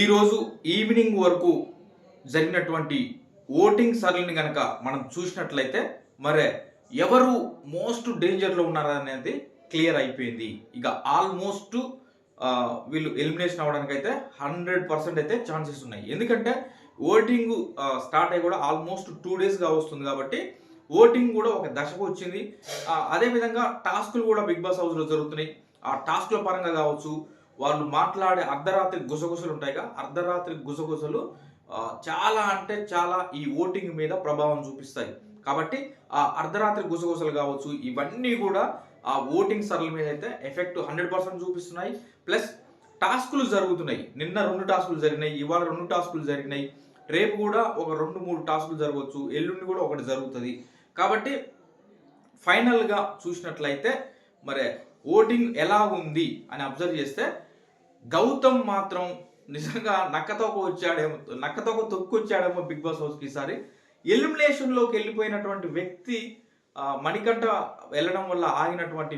ఈరోజు ఈవినింగ్ వరకు జరిగినటువంటి ఓటింగ్ సరళిని కనుక మనం చూసినట్లయితే మరే ఎవరు మోస్ట్ డేంజర్లో ఉన్నారనేది క్లియర్ అయిపోయింది. ఇక ఆల్మోస్ట్ వీళ్ళు ఎలిమినేషన్ అవ్వడానికి అయితే హండ్రెడ్ పర్సెంట్ అయితే ఛాన్సెస్ ఉన్నాయి. ఎందుకంటే ఓటింగ్ స్టార్ట్ అయ్యి కూడా ఆల్మోస్ట్ టూ డేస్గా వస్తుంది కాబట్టి ఓటింగ్ కూడా ఒక దశకు వచ్చింది. అదేవిధంగా టాస్కులు కూడా బిగ్ బాస్ హౌస్లో జరుగుతున్నాయి. ఆ టాస్క్ల పరంగా కావచ్చు వాళ్ళు మాట్లాడే అర్ధరాత్రి గుసగుసలు ఉంటాయిగా. అర్ధరాత్రి గుసగుసలు చాలా అంటే చాలా ఈ ఓటింగ్ మీద ప్రభావం చూపిస్తాయి. కాబట్టి ఆ అర్ధరాత్రి గుసగుసలు కావచ్చు ఇవన్నీ కూడా ఆ ఓటింగ్ సరళ మీద అయితే ఎఫెక్ట్ హండ్రెడ్ పర్సెంట్ చూపిస్తున్నాయి. ప్లస్ టాస్కులు జరుగుతున్నాయి. నిన్న రెండు టాస్కులు జరిగినాయి ఇవాళ రెండు టాస్కులు జరిగినాయి. రేపు కూడా ఒక రెండు మూడు టాస్కులు జరగవచ్చు ఎల్లుండి కూడా ఒకటి జరుగుతుంది. కాబట్టి ఫైనల్గా చూసినట్లయితే మరి ఓటింగ్ ఎలా ఉంది అని అబ్జర్వ్ చేస్తే గౌతమ్ మాత్రం నిజంగా నక్కతోక వచ్చాడేమో నక్కతోక తొక్కొచ్చాడేమో బిగ్ బాస్ హౌస్కి ఈసారి. ఎలిమినేషన్లోకి వెళ్ళిపోయినటువంటి వ్యక్తి మణికంఠ వెళ్ళడం వల్ల ఆగినటువంటి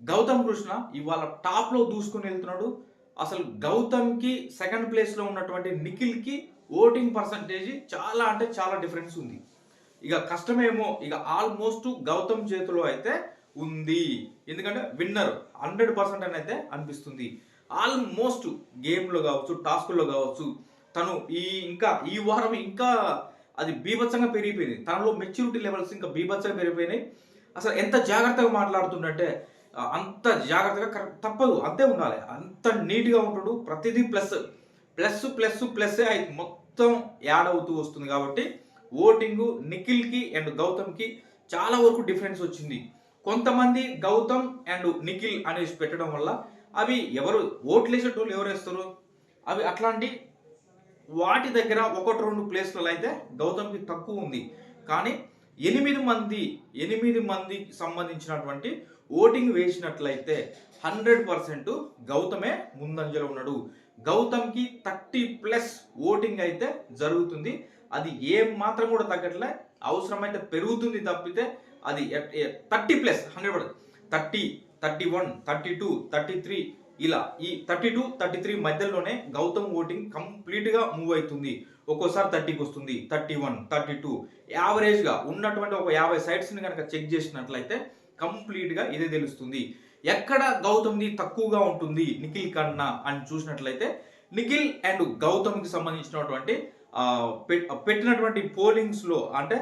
గౌతమ్ కృష్ణ ఇవాళ టాప్లో దూసుకుని వెళ్తున్నాడు. అసలు గౌతమ్కి సెకండ్ ప్లేస్లో ఉన్నటువంటి నిఖిల్కి ఓటింగ్ పర్సంటేజ్ చాలా అంటే చాలా డిఫరెన్స్ ఉంది. ఇక కష్టమేమో ఇక ఆల్మోస్ట్ గౌతమ్ చేతిలో అయితే ఉంది. ఎందుకంటే విన్నర్ హండ్రెడ్ పర్సెంట్ అని అయితే అనిపిస్తుంది. ఆల్మోస్ట్ గేమ్లో కావచ్చు టాస్కుల్లో కావచ్చు తను ఈ ఇంకా ఈ వారం ఇంకా అది బీభత్సంగా పెరిగిపోయింది. తనలో మెచ్యూరిటీ లెవెల్స్ ఇంకా బీభత్సంగా పెరిగిపోయినాయి. అసలు ఎంత జాగ్రత్తగా మాట్లాడుతుందంటే అంత జాగ్రత్తగా కరెక్ట్ తప్పదు. అంతే ఉండాలి. అంత నీట్గా ఉంటాడు. ప్రతిదీ ప్లస్ ప్లస్ ప్లస్ ప్లస్ మొత్తం యాడ్ అవుతూ వస్తుంది కాబట్టి ఓటింగ్ నిఖిల్కి అండ్ గౌతమ్కి చాలా వరకు డిఫరెన్స్ వచ్చింది. కొంతమంది గౌతమ్ అండ్ నిఖిల్ అనేసి పెట్టడం వల్ల అవి ఎవరు ఓట్లు వేసేటోళ్ళు ఎవరు వేస్తారు? అవి అట్లాంటి వాటి దగ్గర ఒకటి రెండు ప్లేస్లలో అయితే గౌతమ్కి తక్కువ ఉంది. కానీ ఎనిమిది మంది ఎనిమిది మందికి సంబంధించినటువంటి ఓటింగ్ వేసినట్లయితే హండ్రెడ్ పర్సెంట్ గౌతమే ముందంజలో ఉన్నాడు. గౌతమ్కి థర్టీ ప్లస్ ఓటింగ్ అయితే జరుగుతుంది. అది ఏం మాత్రం కూడా తగ్గట్లే అవసరమైతే పెరుగుతుంది తప్పితే అది thirty plus hundred percent thirty thirty one thirty two thirty three ఇలా. ఈ థర్టీ టూ థర్టీ త్రీ మధ్యలోనే గౌతమ్ ఓటింగ్ కంప్లీట్గా మూవ్ అవుతుంది. ఒక్కోసారి థర్టీకి వస్తుంది. Thirty one thirty two. యావరేజ్గా ఉన్నటువంటి ఒక యాభై సైట్స్ని కనుక చెక్ చేసినట్లయితే కంప్లీట్గా ఇదే తెలుస్తుంది. ఎక్కడ గౌతమ్ది తక్కువగా ఉంటుంది నిఖిల్ కన్నా అని చూసినట్లయితే నిఖిల్ అండ్ గౌతమ్కి సంబంధించినటువంటి పెట్టినటువంటి పోలింగ్స్లో అంటే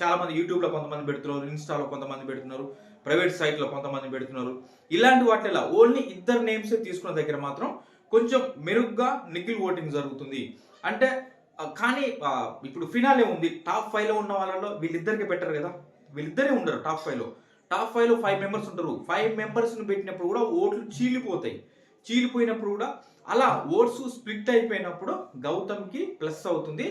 చాలా మంది యూట్యూబ్లో కొంతమంది పెడుతున్నారు ఇన్స్టాలో కొంతమంది పెడుతున్నారు ప్రైవేట్ సైట్లో కొంతమంది పెడుతున్నారు. ఇలాంటి వాటిలో ఓన్లీ ఇద్దరు నేమ్స్ తీసుకున్న దగ్గర మాత్రం కొంచెం మెరుగ్గా నిఖిల్ ఓటింగ్ జరుగుతుంది. అంటే కానీ ఇప్పుడు ఫినాలే ఉంది. టాప్ ఫైవ్లో ఉన్న వాళ్ళలో వీళ్ళిద్దరికి పెట్టరు కదా. వీళ్ళిద్దరే ఉండరు టాప్ ఫైవ్లో. టాప్ ఫైవ్లో ఫైవ్ మెంబర్స్ ఉంటారు. ఫైవ్ మెంబర్స్ని పెట్టినప్పుడు కూడా ఓట్లు చీలిపోతాయి. చీలిపోయినప్పుడు కూడా అలా ఓట్స్ స్ప్లిట్ అయిపోయినప్పుడు గౌతమ్కి ప్లస్ అవుతుంది.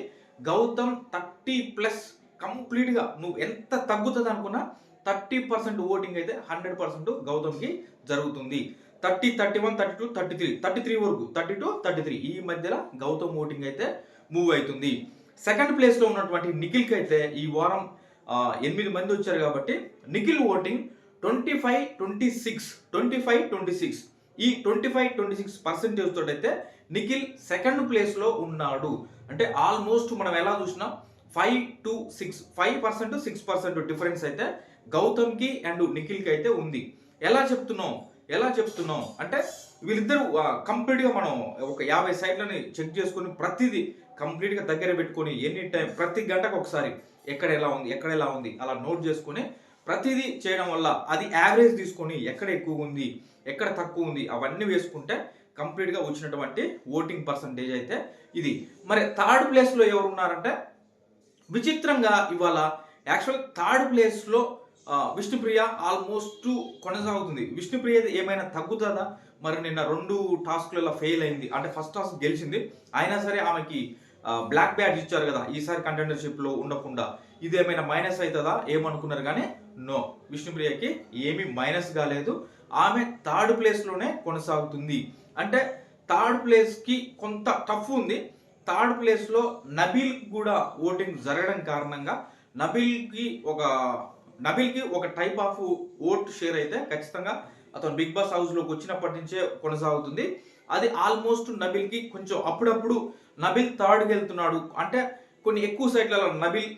గౌతమ్ థర్టీ ప్లస్ కంప్లీట్గా నువ్వు ఎంత తగ్గుతుంది అనుకున్నా థర్టీ పర్సెంట్ ఓటింగ్ అయితే హండ్రెడ్ పర్సెంట్ గౌతమ్కి జరుగుతుంది. Thirty thirty one thirty two thirty three thirty three వరకు థర్టీ టూ థర్టీ త్రీ ఈ మధ్యలో గౌతమ్ ఓటింగ్ అయితే మూవ్ అవుతుంది. సెకండ్ ప్లేస్లో ఉన్నటువంటి నిఖిల్కి అయితే ఈ వారం ఎనిమిది మంది వచ్చారు కాబట్టి Nikhil voting twenty five twenty six twenty five twenty six ఈ twenty five twenty six percentage తోటైతే Nikhil second ప్లేస్లో ఉన్నాడు. అంటే ఆల్మోస్ట్ మనం ఎలా చూసినా? Five to six five percent six percent difference అయితే గౌతమ్కి అండ్ నిఖిల్కి అయితే ఉంది. ఎలా చెప్తున్నాం? ఎలా చెప్తున్నాం? అంటే వీళ్ళిద్దరూ కంప్లీట్గా మనం ఒక యాభై సైట్లని చెక్ చేసుకొని ప్రతిదీ కంప్లీట్గా దగ్గర పెట్టుకొని ఎనీ టైం ప్రతి గంటకు ఒకసారి ఎక్కడ ఎలా ఉంది ఎక్కడ ఎలా ఉంది అలా నోట్ చేసుకొని ప్రతిదీ చేయడం వల్ల అది యావరేజ్ తీసుకొని ఎక్కడ ఎక్కువ ఉంది ఎక్కడ తక్కువ ఉంది అవన్నీ వేసుకుంటే కంప్లీట్గా వచ్చినటువంటి ఓటింగ్ పర్సంటేజ్ అయితే ఇది. మరి థర్డ్ ప్లేస్లో ఎవరు ఉన్నారంటే విచిత్రంగా ఇవాళ యాక్చువల్ థర్డ్ ప్లేస్లో విష్ణుప్రియ ఆల్మోస్ట్ కొనసాగుతుంది. విష్ణుప్రియది ఏమైనా తగ్గుతుందా? మరి నిన్న రెండు టాస్క్లలో ఫెయిల్ అయింది. అంటే ఫస్ట్ టాస్క్ గెలిచింది. అయినా సరే ఆమెకి బ్లాక్ బ్యాడ్జ్ ఇచ్చారు కదా ఈసారి కంటెండర్షిప్లో ఉండకుండా. ఇది ఏమైనా మైనస్ అవుతుందా? ఏమనుకున్నారు కానీ నో విష్ణుప్రియకి ఏమీ మైనస్ కాలేదు. ఆమె థర్డ్ ప్లేస్లోనే కొనసాగుతుంది. అంటే థర్డ్ ప్లేస్కి కొంత టఫ్ ఉంది. థర్డ్ ప్లేస్లో నబీల్ కూడా ఓటింగ్ జరగడం కారణంగా నబీల్కి ఒక నబీల్కి ఒక టైప్ ఆఫ్ ఓట్ షేర్ అయితే ఖచ్చితంగా అతను బిగ్ బాస్ హౌస్లోకి వచ్చినప్పటి నుంచే కొనసాగుతుంది. అది ఆల్మోస్ట్ నబిల్కి కొంచెం అప్పుడప్పుడు నబిల్ థర్డ్కి వెళ్తున్నాడు. అంటే కొన్ని ఎక్కువ సైట్లలో నబిల్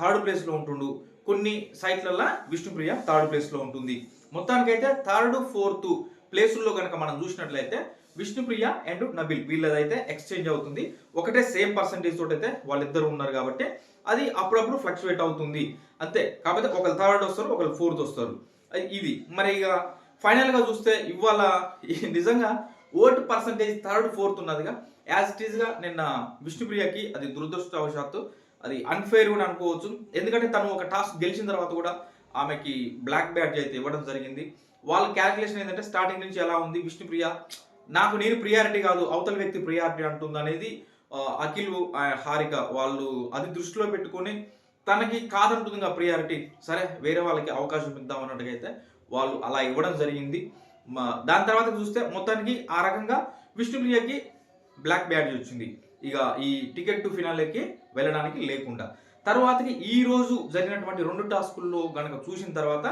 థర్డ్ ప్లేస్లో ఉంటుండు. కొన్ని సైట్లలో విష్ణుప్రియ థర్డ్ ప్లేస్లో ఉంటుంది. మొత్తానికైతే థర్డ్ ఫోర్త్ ప్లేసుల్లో కనుక మనం చూసినట్లయితే విష్ణుప్రియ అండ్ నబిల్ వీళ్ళదైతే ఎక్స్చేంజ్ అవుతుంది. ఒకటే సేమ్ పర్సంటేజ్ తోటి అయితే వాళ్ళిద్దరు ఉన్నారు కాబట్టి అది అప్పుడప్పుడు ఫ్లక్చువేట్ అవుతుంది. అంతే. కాకపోతే ఒకరు థర్డ్ వస్తారు ఒకరు ఫోర్త్ వస్తారు. అది- ఇది. మరి ఇక ఫైనల్గా చూస్తే ఇవాళ నిజంగా ఓటు పర్సంటేజ్ థర్డ్ ఫోర్త్ ఉన్నదిగా. యాజ్ ఇట్ ఈస్గా నిన్న విష్ణుప్రియకి అది దురదృష్టవశాత్తు అది అన్ఫేర్ కూడా అనుకోవచ్చు. ఎందుకంటే తను ఒక టాస్క్ గెలిచిన తర్వాత కూడా ఆమెకి బ్లాక్ బ్యాడ్జ్ అయితే ఇవ్వడం జరిగింది. వాళ్ళ క్యాల్కులేషన్ ఏంటంటే స్టార్టింగ్ నుంచి ఎలా ఉంది? విష్ణుప్రియ నాకు నేను ప్రియారిటీ కాదు అవతల వ్యక్తి ప్రియారిటీ అంటుంది అనేది అఖిల్ హారిక వాళ్ళు అది దృష్టిలో పెట్టుకొని తనకి కాదంటుంది ప్రియారిటీ. సరే వేరే వాళ్ళకి అవకాశం ఇద్దాం అన్నట్టుగా అయితే వాళ్ళు అలా ఇవ్వడం జరిగింది. దాని తర్వాత చూస్తే మొత్తానికి ఆ రకంగా విష్ణుప్రియకి బ్లాక్ బ్యాడ్జ్ వచ్చింది. ఇక ఈ టికెట్ టు ఫినాలేకి వెళ్ళడానికి లేకుండా. తర్వాతకి ఈ రోజు జరిగినటువంటి రెండు టాస్కుల్లో గనక చూసిన తర్వాత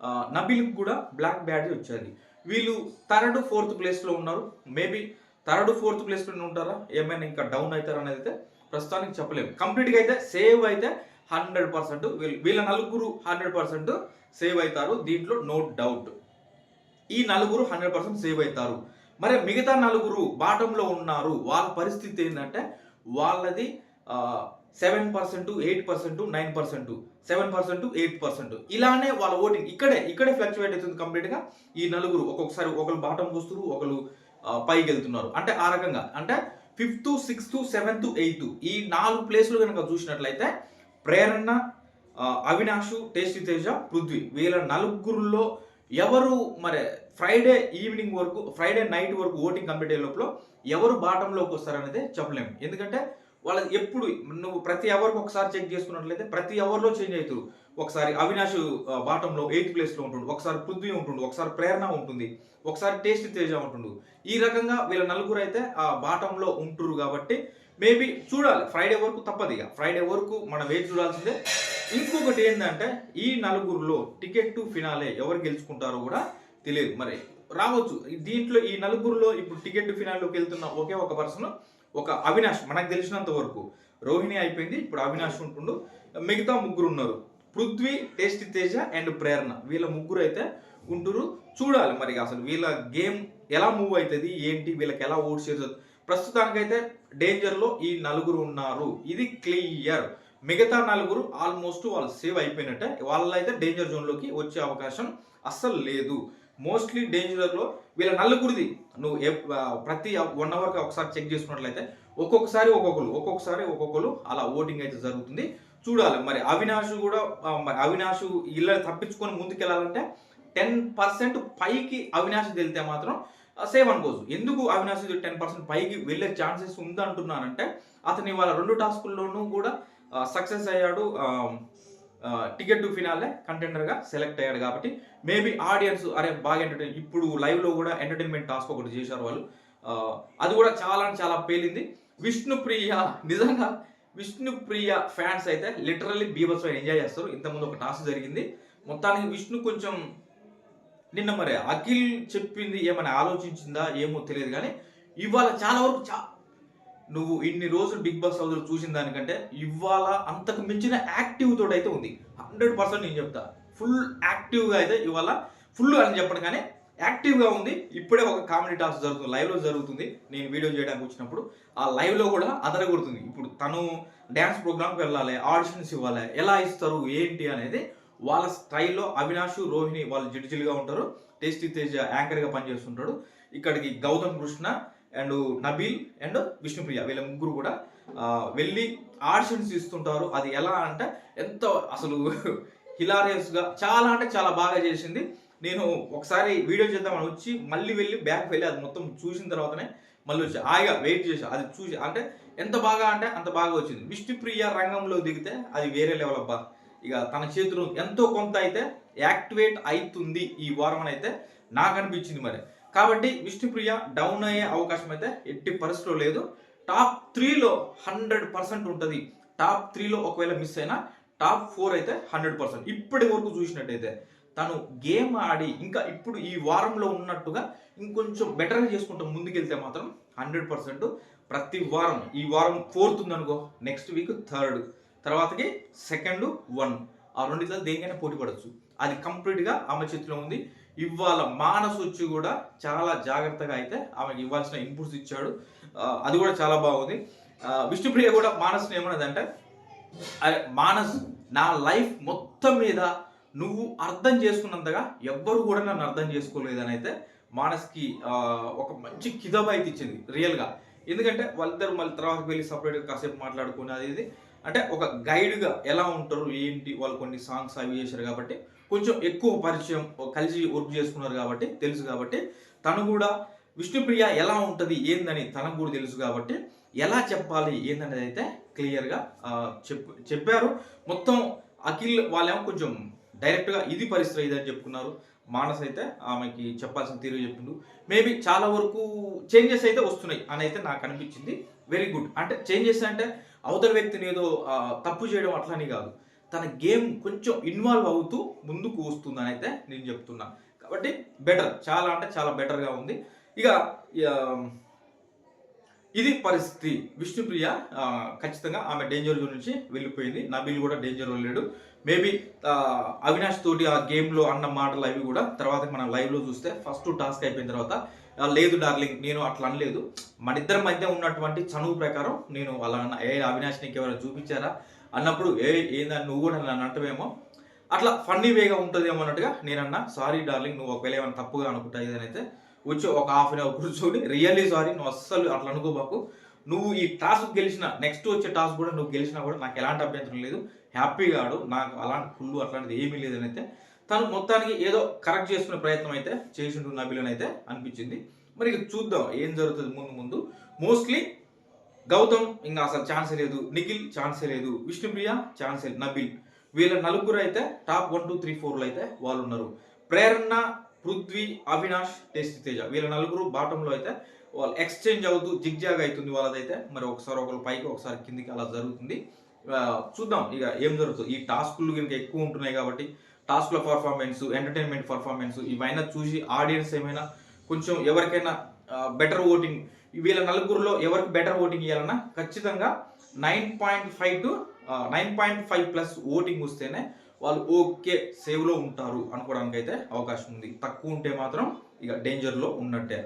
ఆ, నబిల్కి కూడా బ్లాక్ బ్యాడ్జ్ వచ్చేది. వీళ్ళు థర్డ్ ఫోర్త్ ప్లేస్లో ఉన్నారు. మేబీ థర్డ్ ఫోర్త్ ప్లేస్లో ఉంటారా? ఏమైనా ఇంకా డౌన్ అవుతారా అనేది అయితే ప్రస్తుతానికి చెప్పలేము. కంప్లీట్గా అయితే సేవ్ అయితే హండ్రెడ్ పర్సెంట్ వీళ్ళ నలుగురు హండ్రెడ్ పర్సెంట్ సేవ్ అవుతారు. దీంట్లో నో డౌట్ ఈ నలుగురు హండ్రెడ్ పర్సెంట్ సేవ్ అవుతారు. మరి మిగతా నలుగురు బాటంలో ఉన్నారు. వాళ్ళ పరిస్థితి ఏంటంటే వాళ్ళది seven percent eight percent nine percent seven percent eight percent ఇలానే వాళ్ళ ఓటింగ్ ఇక్కడే ఇక్కడే ఫ్లక్చువేట్ అవుతుంది కంప్లీట్గా ఈ నలుగురు ఒక్కొక్కసారి ఒకరు బాటం వస్తారు ఒకరు పైకి వెళ్తున్నారు. అంటే ఆ రకంగా అంటే ఫిఫ్త్ సిక్స్త్ సెవెంత్ ఎయిత్ ఈ నాలుగు ప్లేసులు కనుక చూసినట్లయితే ప్రేరణ అవినాష్ టేస్టీ తేజ పృథ్వీ. వీళ్ళ నలుగురులో ఎవరు మరి ఫ్రైడే ఈవినింగ్ వరకు ఫ్రైడే నైట్ వరకు ఓటింగ్ కంప్లీట్ అయ్యే లోపల ఎవరు బాటంలోకి వస్తారనేది చెప్పలేము. ఎందుకంటే వాళ్ళ ఎప్పుడు నువ్వు ప్రతి అవర్కి ఒకసారి చెక్ చేసుకున్నట్లయితే ప్రతి అవర్లో చేంజ్ అవుతారు. ఒకసారి అవినాష్ బాటంలో ఎయిత్ ప్లేస్లో ఉంటుండు. ఒకసారి పృథ్వీ ఉంటుండు. ఒకసారి ప్రేరణ ఉంటుంది. ఒకసారి టేస్ట్ తేజ ఉంటుండు. ఈ రకంగా వీళ్ళ నలుగురు అయితే ఆ బాటంలో ఉంటురు కాబట్టి మేబీ చూడాలి. ఫ్రైడే వరకు తప్పదు ఇక. ఫ్రైడే వరకు మనం వేచి చూడాల్సిందే? ఇంకొకటి ఏంటంటే ఈ నలుగురులో టికెట్ టు ఫినాలే ఎవరు గెలుచుకుంటారో కూడా తెలియదు. మరి రావచ్చు. దీంట్లో ఈ నలుగురులో ఇప్పుడు టికెట్ టు ఫినాల్లోకి వెళ్తున్న ఒకే ఒక పర్సన్ ఒక అవినాష్ మనకు తెలిసినంత వరకు. రోహిణి అయిపోయింది ఇప్పుడు అవినాష్ ఉంటుండు. మిగతా ముగ్గురు ఉన్నారు. Prithvi taste Teja and Prerana. వీళ్ళ ముగ్గురు అయితే ఉంటురు. చూడాలి మరి అసలు వీళ్ళ గేమ్ ఎలా మూవ్ అవుతుంది ఏంటి వీళ్ళకి ఎలా ఓట్ చేస్తుంది ప్రస్తుతానికైతే డేంజర్లో ఈ నలుగురు ఉన్నారు. ఇది క్లియర్. మిగతా నలుగురు ఆల్మోస్ట్ వాళ్ళు సేవ్ అయిపోయినట్టే. వాళ్ళైతే డేంజర్ జోన్లోకి వచ్చే అవకాశం అస్సలు లేదు. మోస్ట్లీ డేంజర్లో వీళ్ళ నలుగురిది. నువ్వు ప్రతి వన్ అవర్కి ఒకసారి చెక్ చేసుకున్నట్లయితే ఒక్కొక్కసారి ఒక్కొక్కరు ఒక్కొక్కసారి ఒక్కొక్కరు అలా ఓటింగ్ అయితే జరుగుతుంది. చూడాలి మరి అవినాష్ కూడా మరి అవినాష్ ఇళ్ళని తప్పించుకొని ముందుకెళ్ళాలంటే టెన్ పర్సెంట్ పైకి అవినాష్ వెళ్తే మాత్రం సేవ్ అనుకోవచ్చు. ఎందుకు అవినాష్ టెన్ పర్సెంట్ పైకి వెళ్ళే ఛాన్సెస్ ఉందంటున్నానంటే అతని వాళ్ళ రెండు టాస్కుల్లోనూ కూడా సక్సెస్ అయ్యాడు టికెట్ టు ఫినాలే కంటెండర్గా సెలెక్ట్ అయ్యాడు కాబట్టి మేబీ ఆడియన్స్ అరే బాగా ఎంటర్టైన్ ఇప్పుడు లైవ్లో కూడా ఎంటర్టైన్మెంట్ టాస్క్ ఒకటి చేశారు వాళ్ళు. అది కూడా చాలా చాలా పేలింది. విష్ణుప్రియ నిజంగా విష్ణుప్రియ ఫ్యాన్స్ అయితే లిటరల్లీ బీభత్సం ఎంజాయ్ చేస్తారు. ఇంతకుముందు ఒక టాస్క్ జరిగింది. మొత్తానికి విష్ణు కొంచెం నిన్న మరి అఖిల్ చెప్పింది ఏమైనా ఆలోచించిందా ఏమో తెలియదు కానీ ఇవాళ చాలా వరకు చా నువ్వు ఇన్ని రోజులు బిగ్ బాస్ హౌస్లో చూసిన దానికంటే ఇవాళ అంతకు మించిన యాక్టివ్ తోటి అయితే ఉంది. హండ్రెడ్ పర్సెంట్ నేను చెప్తా. ఫుల్ యాక్టివ్గా అయితే ఇవాళ ఫుల్ అని చెప్పను కానీ యాక్టివ్గా ఉంది. ఇప్పుడే ఒక కామెడీ టాస్క్ జరుగుతుంది. లైవ్లో జరుగుతుంది. నేను వీడియో చేయడానికి వచ్చినప్పుడు ఆ లైవ్లో కూడా అదరగొడుతుంది. ఇప్పుడు తను డ్యాన్స్ ప్రోగ్రామ్కి వెళ్ళాలి ఆడిషన్స్ ఇవ్వాలి ఎలా ఇస్తారు ఏంటి అనేది వాళ్ళ స్టైల్లో అవినాష్ రోహిణి వాళ్ళు జిడిజిలుగా ఉంటారు. టేస్టీ తేజ యాంకర్గా పనిచేస్తుంటాడు. ఇక్కడికి గౌతమ్ కృష్ణ అండ్ నబీల్ అండ్ విష్ణుప్రియ వీళ్ళ ముగ్గురు కూడా వెళ్ళి ఆడిషన్స్ ఇస్తుంటారు. అది ఎలా అంటే ఎంతో అసలు హిలారియస్గా చాలా అంటే చాలా బాగా చేసింది. నేను ఒకసారి వీడియో చేద్దామని వచ్చి మళ్ళీ వెళ్ళి బ్యాక్ వెళ్ళి అది మొత్తం చూసిన తర్వాతనే మళ్ళీ వచ్చి హాయిగా వెయిట్ చేసా అది చూసి అంటే ఎంత బాగా అంటే అంత బాగా వచ్చింది. విష్ణుప్రియ రంగంలో దిగితే అది వేరే లెవెల్ అబ్బా. ఇక తన చేతులు ఎంతో కొంత అయితే యాక్టివేట్ అవుతుంది ఈ వారం అని అయితే నాకు అనిపించింది మరి. కాబట్టి విష్ణుప్రియ డౌన్ అయ్యే అవకాశం అయితే ఎట్టి పరిస్థితిలో లేదు. టాప్ త్రీలో హండ్రెడ్ పర్సెంట్ ఉంటుంది. టాప్ త్రీలో ఒకవేళ మిస్ అయినా టాప్ ఫోర్ అయితే హండ్రెడ్ పర్సెంట్ ఇప్పటి వరకు చూసినట్టయితే తను గేమ్ ఆడి ఇంకా ఇప్పుడు ఈ వారంలో ఉన్నట్టుగా ఇంకొంచెం బెటర్గా చేసుకుంటూ ముందుకెళ్తే మాత్రం హండ్రెడ్ పర్సెంట్ ప్రతి వారం. ఈ వారం ఫోర్త్ ఉందనుకో నెక్స్ట్ వీక్ థర్డ్ తర్వాతకి సెకండ్ వన్ ఆ రెండిట్లో దేనికైనా పోటీ పడవచ్చు అది కంప్లీట్గా ఆమె చేతిలో ఉంది. ఇవాళ మానస్ వచ్చి కూడా చాలా జాగ్రత్తగా అయితే ఆమెకి ఇవ్వాల్సిన ఇన్పుట్స్ ఇచ్చాడు. అది కూడా చాలా బాగుంది. విష్ణుప్రియ కూడా మానస్ని ఏమన్నదంటే మానస్ నా లైఫ్ మొత్తం మీద నువ్వు అర్థం చేసుకున్నంతగా ఎవ్వరు కూడా నన్ను అర్థం చేసుకోలేదని అయితే మానస్కి ఒక మంచి కిదబ్ అయితే ఇచ్చింది రియల్గా ఎందుకంటే వాళ్ళిద్దరు మళ్ళీ తర్వాత వెళ్ళి సపరేట్గా కాసేపు మాట్లాడుకుని అది ఇది. అంటే ఒక గైడ్గా ఎలా ఉంటారు ఏంటి వాళ్ళు కొన్ని సాంగ్స్ అవి చేశారు కాబట్టి కొంచెం ఎక్కువ పరిచయం కలిసి వర్క్ చేసుకున్నారు కాబట్టి తెలుసు కాబట్టి తను కూడా విష్ణుప్రియ ఎలా ఉంటుంది? ఏందని? తనకు కూడా తెలుసు కాబట్టి ఎలా చెప్పాలి? ఏందనేది అయితే క్లియర్గా చెప్ చెప్పారు. మొత్తం అఖిల్ వాళ్ళేమో కొంచెం డైరెక్ట్గా ఇది పరిస్థితి ఇదని చెప్పుకున్నారు. మానస్ అయితే ఆమెకి చెప్పాల్సిన తీరు చెప్పిండు. మేబీ చాలా వరకు చేంజెస్ అయితే వస్తున్నాయి అని అయితే నాకు అనిపించింది. వెరీ గుడ్ అంటే చేంజెస్ అంటే అవతల వ్యక్తిని ఏదో తప్పు చేయడం అట్లని కాదు. తన గేమ్ కొంచెం ఇన్వాల్వ్ అవుతూ ముందుకు వస్తుందని అయితే నేను చెప్తున్నా. కాబట్టి బెటర్ చాలా అంటే చాలా బెటర్గా ఉంది. ఇక ఇది పరిస్థితి. విష్ణుప్రియ ఖచ్చితంగా ఆమె డేంజర్ జోన్ నుంచి వెళ్ళిపోయింది. నబీల్ కూడా డేంజర్ లేడు. మేబీ అవినాష్ తోటి ఆ గేమ్లో అన్న మాటలు అవి కూడా తర్వాత మనం లైవ్లో చూస్తే ఫస్ట్ టాస్క్ అయిపోయిన తర్వాత లేదు డార్లింగ్ నేను అట్లా అనలేదు. మన ఇద్దరి మధ్య ఉన్నటువంటి చనువు ప్రకారం నేను అలా అన్న. ఏ అవినాష్ నీకు ఎవరైనా చూపించారా? అన్నప్పుడు ఏ ఏందని నువ్వు కూడా నన్ను అంటవేమో? అట్లా ఫన్నీ వేగా ఉంటుందేమో అన్నట్టుగా నేనన్నా సారీ డార్లింగ్ నువ్వు ఒకవేళ ఏమైనా తప్పుగా అనుకుంటా ఇదనైతే వచ్చి ఒక హాఫ్ అన్ అవర్ కూర్చొని రియల్లీ సారీ నువ్వు అస్సలు అట్లా అనుకోబాకు. నువ్వు ఈ టాస్క్ గెలిచిన నెక్స్ట్ వచ్చే టాస్క్ కూడా నువ్వు గెలిచినా కూడా నాకు ఎలాంటి అభ్యంతరం లేదు. హ్యాపీగా ఆడు నాకు అలాంటి కుళ్ళు అట్లాంటిది ఏమీ లేదని అయితే తను మొత్తానికి ఏదో కరెక్ట్ చేసుకునే ప్రయత్నం అయితే చేసిండు నబిలని అయితే అనిపించింది. మరి ఇక చూద్దాం ఏం జరుగుతుంది ముందు ముందు. మోస్ట్లీ గౌతమ్ ఇంకా అసలు ఛాన్సే లేదు. నిఖిల్ ఛాన్సే లేదు. విష్ణుప్రియ ఛాన్సే నబిల్. వీళ్ళ నలుగురు అయితే టాప్ వన్ టూ త్రీ ఫోర్లో అయితే వాళ్ళు ఉన్నారు. ప్రేరణ పృథ్వీ అవినాష్ టేస్ట్ తేజ. వీళ్ళ నలుగురు బాటంలో అయితే వాళ్ళు ఎక్స్చేంజ్ అవుతూ జిగ్జాగ్ అవుతుంది వాళ్ళదైతే. మరి ఒకసారి ఒకరు పైకి ఒకసారి కిందికి అలా జరుగుతుంది. చూద్దాం ఇక ఏం జరుగుతుంది. ఈ టాస్కులు కనుక ఎక్కువ ఉంటున్నాయి కాబట్టి టాస్క్ల పర్ఫార్మెన్స్ ఎంటర్టైన్మెంట్ పర్ఫార్మెన్స్ ఇవైనా చూసి ఆడియన్స్ ఏమైనా కొంచెం ఎవరికైనా బెటర్ ఓటింగ్ వీళ్ళ నలుగురిలో ఎవరికి బెటర్ ఓటింగ్ ఇవ్వాలన్నా ఖచ్చితంగా nine point five to nine point five plus voting వస్తేనే వాళ్ళు ఓకే సేవ్లో ఉంటారు అనుకోవడానికి అయితే అవకాశం ఉంది. తక్కువ ఉంటే మాత్రం ఇక డేంజర్లో ఉన్నట్టే.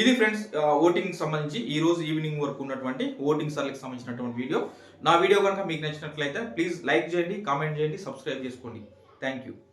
ఇది ఫ్రెండ్స్ ఓటింగ్ సంబంధించి ఈ రోజు ఈవినింగ్ వరకు ఉన్నటువంటి ఓటింగ్ సర్లకు సంబంధించినటువంటి వీడియో నా వీడియో కనుక మీకు నచ్చినట్లయితే ప్లీజ్ లైక్ చేయండి కామెంట్ చేయండి సబ్స్క్రైబ్ చేసుకోండి. Thank you